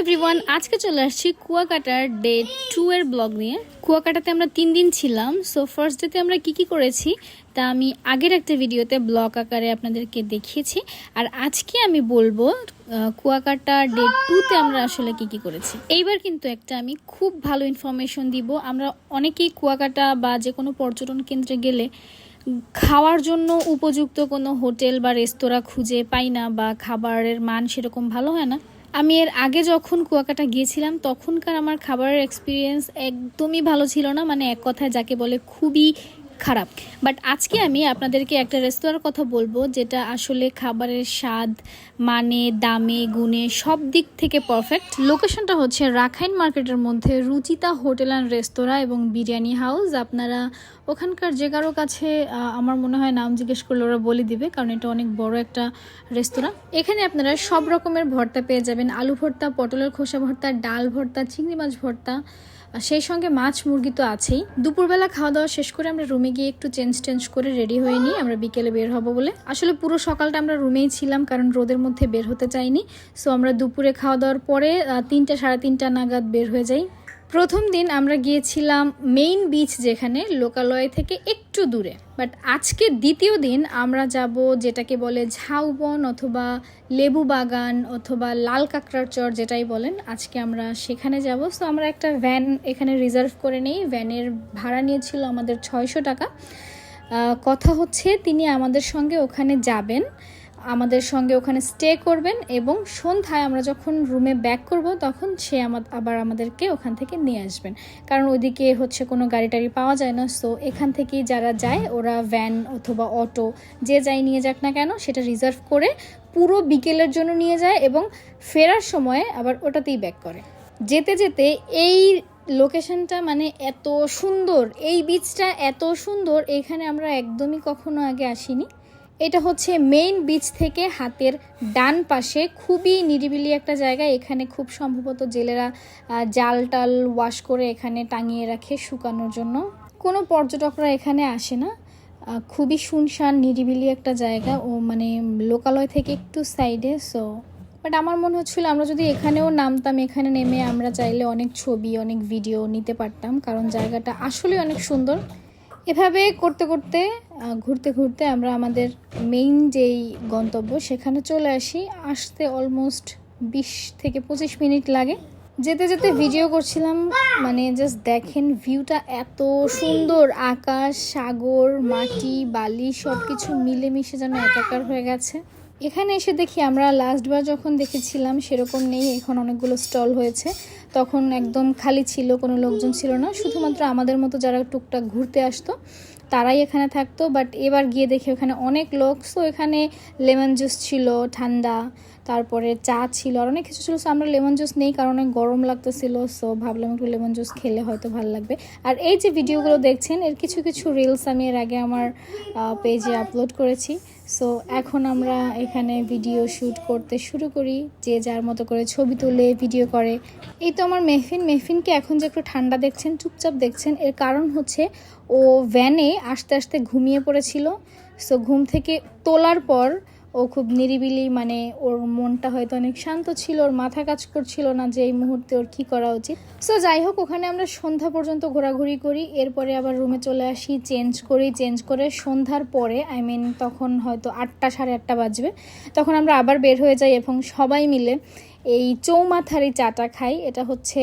Everyone আজকে চলে আসছি কুয়াকাটার ডে টু এর ব্লগ নিয়ে। কুয়াকাটাতে আমরা তিন দিন ছিলাম সো ফার্স্ট ডেতে আমরা কি কি করেছি, তা আমি আগের একটা ভিডিওতে ব্লগ আকারে আপনাদেরকে দেখিয়েছি। আর আজকে আমি বলব কুয়াকাটা ডে টুতে আমরা আসলে কি কি করেছি। এইবার কিন্তু একটা আমি খুব ভালো ইনফরমেশন দিব। আমরা অনেকেই কুয়াকাটা বা যে কোনো পর্যটন কেন্দ্রে গেলে খাওয়ার জন্য উপযুক্ত কোনো হোটেল বা রেস্তোরাঁ খুঁজে পাই না বা খাবারের মান সেরকম ভালো হয় না। আমি এর আগে যখন কুয়াকাটা গিয়েছিলাম, তখনকার আমার খাবারের এক্সপিরিয়েন্স একদমই ভালো ছিল না। মানে এক কথায় যাকে বলে খুবই খারাপ। বাট আজকে আমি আপনাদেরকে একটা রেস্তোরাঁর কথা বলব, যেটা আসলে খাবারের স্বাদ মানে দামে, গুণে সব দিক থেকে পারফেক্ট লোকেশনটা হচ্ছে রাখাইন মার্কেটের মধ্যে রুচিতা হোটেল অ্যান্ড রেস্তোরাঁ এবং বিরিয়ানি হাউস। আপনারা ওখানকার যে কারও কাছে আমার মনে হয় নাম জিজ্ঞেস করলে ওরা বলে দিবে, কারণ এটা অনেক বড় একটা রেস্তোরাঁ। এখানে আপনারা সব রকমের ভর্তা পেয়ে যাবেন। আলু ভর্তা, পটলের খোসা ভর্তা, ডাল ভর্তা, চিংড়ি মাছ ভর্তা সেই সঙ্গে মাছ, মুরগি তো আছেই। দুপুরবেলা খাওয়া দাওয়া শেষ করে আমরা রুমে গিয়ে একটু চেঞ্জ টেঞ্জ করে রেডি হয়ে নিই, আমরা বিকেলে বের হব বলে। আসলে পুরো সকালটা আমরা রুমেই ছিলাম, কারণ রোদের মধ্যে বের হতে চাইনি। সো আমরা দুপুরে খাওয়া দাওয়ার পরে তিনটা, সাড়ে তিনটা নাগাদ বের হয়ে যাই। প্রথম দিন আমরা গিয়েছিলাম মেইন বিচ যেখানে লোকালয় থেকে একটু দূরে। বাট আজকে দ্বিতীয় দিন আমরা যাব যেটাকে বলে ঝাউবন অথবা লেবু বাগান অথবা লাল কাঁকড়ার চর যেটাই বলেন, আজকে আমরা সেখানে যাব। সো আমরা একটা ভ্যান এখানে রিজার্ভ করে নিই। ভ্যানের ভাড়া নিয়েছিল আমাদের ছয়শো টাকা। কথা হচ্ছে তিনি আমাদের সঙ্গে ওখানে যাবেন। আমাদের সঙ্গে ওখানে স্টে করবেন এবং সন্ধ্যায় আমরা যখন রুমে ব্যাক করব, তখন সে আমা- আবার আমাদেরকে ওখান থেকে নিয়ে আসবেন। কারণ ওইদিকে হচ্ছে কোনো গাড়ি টাড়ি পাওয়া যায় না সো এখান থেকেই যারা যায়, ওরা ভ্যান অথবা অটো যে যাই নিয়ে যাক না কেন, সেটা রিজার্ভ করে পুরো বিকেলের জন্য নিয়ে যায় এবং ফেরার সময় আবার ওটাতেই ব্যাক করে। যেতে যেতে এই লোকেশনটা মানে এত সুন্দর, এই বিচটা এত সুন্দর, এখানে আমরা একদমই কখনো আগে আসিনি। এটা হচ্ছে মেইন বিচ থেকে হাতের ডান পাশে। খুবই নিরিবিলি একটা জায়গা। এখানে খুব সম্ভবত জেলেরা জাল টাল ওয়াশ করে এখানে টাঙিয়ে রাখে শুকানোর জন্য। কোনো পর্যটকরা এখানে আসে না। খুবই শুনশান, নিরিবিলি একটা জায়গা। ও মানে লোকালয় থেকে একটু সাইডে সো বাট আমার মনে হচ্ছিল আমরা যদি এখানেও নামতাম, এখানে নেমে আমরা চাইলে অনেক ছবি, অনেক ভিডিও নিতে পারতাম। কারণ জায়গাটা আসলে অনেক সুন্দর। এভাবে করতে করতে ঘুরতে ঘুরতে আমরা আমাদের মেইন যেই গন্তব্য সেখানে চলে আসি। আসতে অলমোস্ট বিশ থেকে পঁচিশ মিনিট লাগে। যেতে যেতে ভিডিও করছিলাম মানে জাস্ট দেখেন ভিউটা এত সুন্দর। আকাশ, সাগর, মাটি, বালি সব কিছু মিলেমিশে যেন একাকার হয়ে গেছে। এখানে এসে দেখি আমরা লাস্টবার যখন দেখেছিলাম সেরকম নেই, এখন অনেকগুলো স্টল হয়েছে। তখন একদম খালি ছিল, কোনো লোকজন ছিল না। শুধুমাত্র আমাদের মতো যারা টুকটাক ঘুরতে আসতো, তারাই এখানে থাকতো। বাট এবার গিয়ে দেখি ওখানে অনেক লোক। সো এখানে লেমন জুস ছিল, ঠান্ডা। তারপরে চা ছিল আর অনেক কিছু ছিল। সো আমরা লেমন জুস নেই কারণ অনেক গরম লাগতেছিল। সো ভাবলাম একটু লেমন জুস খেলে হয়তো ভালো লাগবে। আর এই যে ভিডিওগুলো দেখছেন, এর কিছু কিছু রিলস আমি এর আগে আমার পেজে আপলোড করেছি। সো এখন আমরা এখানে ভিডিও শ্যুট করতে শুরু করি। যে যার মতো করে ছবি তুলে ভিডিও করে। এই তো আমার মেহফিন। মেহফিনকে এখন যে একটু ঠান্ডা দেখছেন, চুপচাপ দেখছেন, এর কারণ হচ্ছে ও ভ্যানে আস্তে আস্তে ঘুমিয়ে পড়েছিল। সো ঘুম থেকে তোলার পর ও খুব নিরিবিলি মানে ওর মনটা হয়তো অনেক শান্ত ছিল, ওর মাথা কাজ করছিল না যে এই মুহূর্তে ওর কী করা উচিত। সো যাই হোক, ওখানে আমরা সন্ধ্যা পর্যন্ত ঘোরাঘুরি করি, এরপরে আবার রুমে চলে আসি চেঞ্জ করি চেঞ্জ করে সন্ধ্যার পরে আই মিন তখন হয়তো আটটা, সাড়ে আটটা বাজবে, তখন আমরা আবার বের হয়ে যাই এবং সবাই মিলে এই চৌমাথার চাটা খাই। এটা হচ্ছে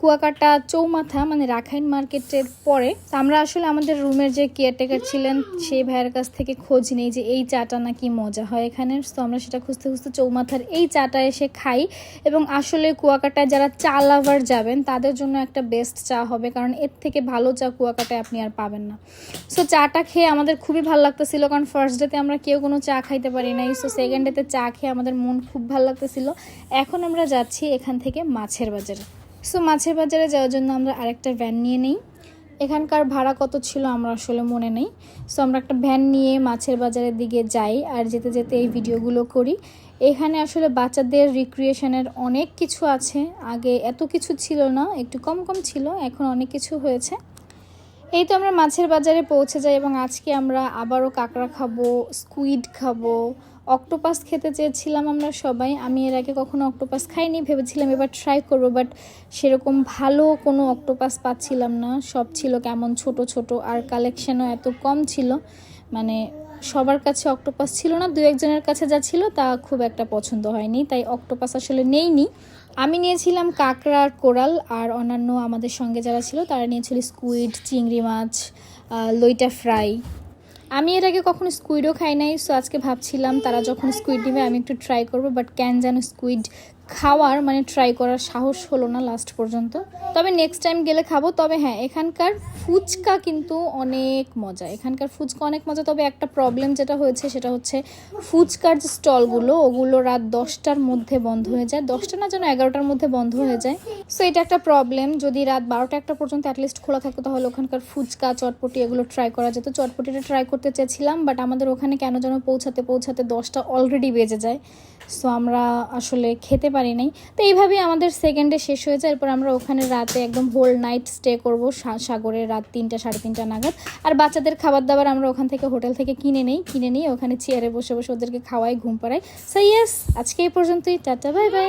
কুয়াকাটা চৌমাথা মানে রাখাইন মার্কেটের পরে। তো আমরা আসলে আমাদের রুমের যে কেয়ারটেকার ছিলেন সেই ভাইয়ের কাছ থেকে খোঁজ নেই যে এই চাটা নাকি মজা হয় এখানে। তো আমরা সেটা খুঁজতে খুঁজতে চৌমাথার এই চাটা এসে খাই। এবং আসলে কুয়াকাটায় যারা চা লাভার যাবেন, তাদের জন্য একটা বেস্ট চা হবে, কারণ এর থেকে ভালো চা কুয়াকাটায় আপনি আর পাবেন না। সো চাটা খেয়ে আমাদের খুবই ভালো লাগতেছিল, কারণ ফার্স্ট ডেতে আমরা কেউ কোনো চা খাইতে পারি নাই। সো সেকেন্ড ডেতে চা খেয়ে আমাদের মন খুব ভালো লাগতেছিল। এখন আমরা যাচ্ছি এখান থেকে মাছের বাজারে। সো মাছের বাজারে যাওয়ার জন্য আমরা আরেকটা ভ্যান নিয়ে নিই। এখানকার ভাড়া কত ছিল আমরা আসলে মনে নেই। সো আমরা একটা ভ্যান নিয়ে মাছের বাজারের দিকে যাই আর যেতে যেতে এই ভিডিওগুলো করি। এখানে আসলে বাচ্চাদের রিক্রিয়েশনের অনেক কিছু আছে। আগে এত কিছু ছিল না, একটু কম কম ছিল, এখন অনেক কিছু হয়েছে। এই তো আমরা মাছের বাজারে পৌঁছে যাই এবং আজকে আমরা আবারও কাঁকড়া খাব স্কুইড খাব। অক্টোপাস খেতে চেয়েছিলাম আমরা সবাই। আমি এর আগে কখনো অক্টোপাস খাইনি, ভেবেছিলাম এবার ট্রাই করব বাট সেরকম ভালো কোনো অক্টোপাস পাচ্ছিলাম না। সব ছিল কেমন ছোট ছোট, আর কালেকশনও এত কম ছিল। মানে সবার কাছে অক্টোপাস ছিল না, দু একজনের কাছে যা ছিল তা খুব একটা পছন্দ হয়নি। তাই অক্টোপাস আসলে নেইনি। আমি নিয়েছিলাম কাঁকড়া আর কোরাল আর অন্যান্য আমাদের সঙ্গে যারা ছিল, তারা নিয়েছিল স্কুইড চিংড়ি মাছ লইটা ফ্রাই আমি এর আগে কখনো স্কুইডও খাই নাই সো আজকে ভাবছিলাম তারা যখন স্কুইড নেবে আমি একটু ট্রাই করব বাট ক্যান যেন স্কুইড খাওয়ার মানে ট্রাই করার সাহস হলো না লাস্ট পর্যন্ত। তবে নেক্সট টাইম গেলে খাব, তবে হ্যাঁ এখানকার ফুচকা কিন্তু অনেক মজা। এখানকার ফুচকা অনেক মজা, তবে একটা প্রবলেম যেটা হয়েছে সেটা হচ্ছে ফুচকার যে স্টলগুলো, ওগুলো রাত দশটার মধ্যে বন্ধ হয়ে যায়। দশটা না যেন এগারোটার মধ্যে বন্ধ হয়ে যায়। সো এটা একটা প্রবলেম যদি রাত বারোটা একটা পর্যন্ত অ্যাটলিস্ট খোলা থাকতো, তাহলে ওখানকার ফুচকা, চটপটি এগুলো ট্রাই করা যেত। চটপটিটা ট্রাই করতে চেয়েছিলাম বাট আমাদের ওখানে কেন যেন পৌঁছাতে পৌঁছাতে দশটা অলরেডি বেজে যায়। সো আমরা আসলে খেতে পারি নাই। তো এইভাবেই আমাদের সেকেন্ডে শেষ হয়ে যায় এরপর আমরা ওখানে রাতে একদম হোল নাইট স্টে করব সাগরের সাগরে রাত তিনটা, সাড়ে তিনটা নাগাদ। আর বাচ্চাদের খাবার দাবার আমরা ওখান থেকে হোটেল থেকে কিনে নেই, কিনে নিই ওখানে চেয়ারে বসে বসে ওদেরকে খাওয়াই, ঘুম পাড়াই। সো ইয়েস আজকে এই পর্যন্তই। Tata bye bye